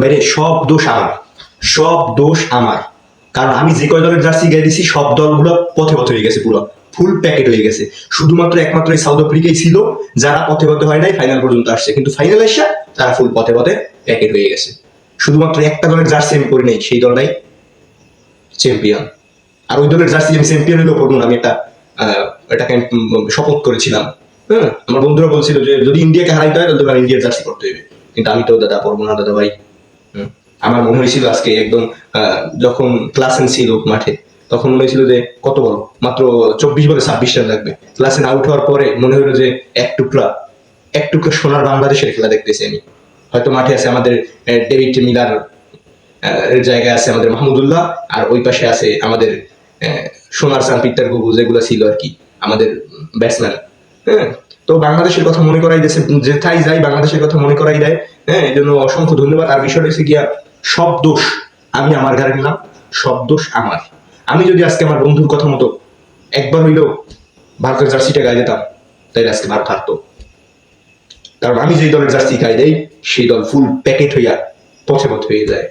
বাইরে সব দোষ আমার। সব দোষ আমার। কারণ আমি যে কয় দলের জার্সি গায়ে দিছি, সব দলগুলো পথে পথে হয়ে গেছে পুরো। ফুল প্যাকেট হয়ে গেছে। শুধুমাত্র একমাত্র এই সাউথ আফ্রিকাই ছিল, যারা পথে পথে হয় নাই ফাইনাল পর্যন্ত আসছে। কিন্তু ফাইনাল এসে তারা ফুল পথে পথে প্যাকেট হয়ে গেছে। শুধুমাত্র একটা দলের জার্সি আমি করি নাই, সেই দলটাই চ্যাম্পিয়ন আর ওই দলের জার্সি আমি চ্যাম্পিয়ন হলেও করব আমি একটা এটাকে শপথ করেছিলাম। হ্যাঁ আমার বন্ধুরা বলছিল যে, যদি ইন্ডিয়াকে হারাইতে হয়, তাহলে ইন্ডিয়ার জার্সি করতে হবে। কিন্তু আমি তো দাদা পড়ব না দাদা ভাই। আমার মনে হয়েছিল আজকে একদম যখন ক্লাসেন ছিল মাঠে, তখন মনে হয়েছিল যে কত বড়? মাত্র চব্বিশ বলে ছাব্বিশ রান লাগবে। ক্লাসেন আউট হওয়ার পরে মনে হলো যে এক টুকরা এক টুকরা সোনার বাংলাদেশের খেলা দেখতেছি আমি। হয়তো মাঠে আছে আমাদের ডেভিড মিলার জায়গায় আছে আমাদের মাহমুদুল্লাহ, আর ওই পাশে আছে আমাদের সোনার পিত্তার গুবু যেগুলো ছিল আর কি, আমাদের ব্যাটসম্যান হ্যাঁ? তো বাংলাদেশের কথা মনে করাই দিয়েছে যেথাই যাই বাংলাদেশের কথা মনে করাই দেয়। হ্যাঁ এই জন্য অসংখ্য ধন্যবাদ। আর বিষয়টা হচ্ছে গিয়া, সব দোষ আমি আমার ঘরে নিলাম, সব দোষ আমার। আমি যদি আজকে আমার বন্ধুর কথা মতো একবার হইলেও ভারতের জার্সিটা গায়ে দিতাম তাই আজকে ভারত হারতো। কারণ আমি যেই দলের জার্সি গায়ে দেই, সেই দল ফুল প্যাকেট হইয়া পথে পথে হয়ে যায়।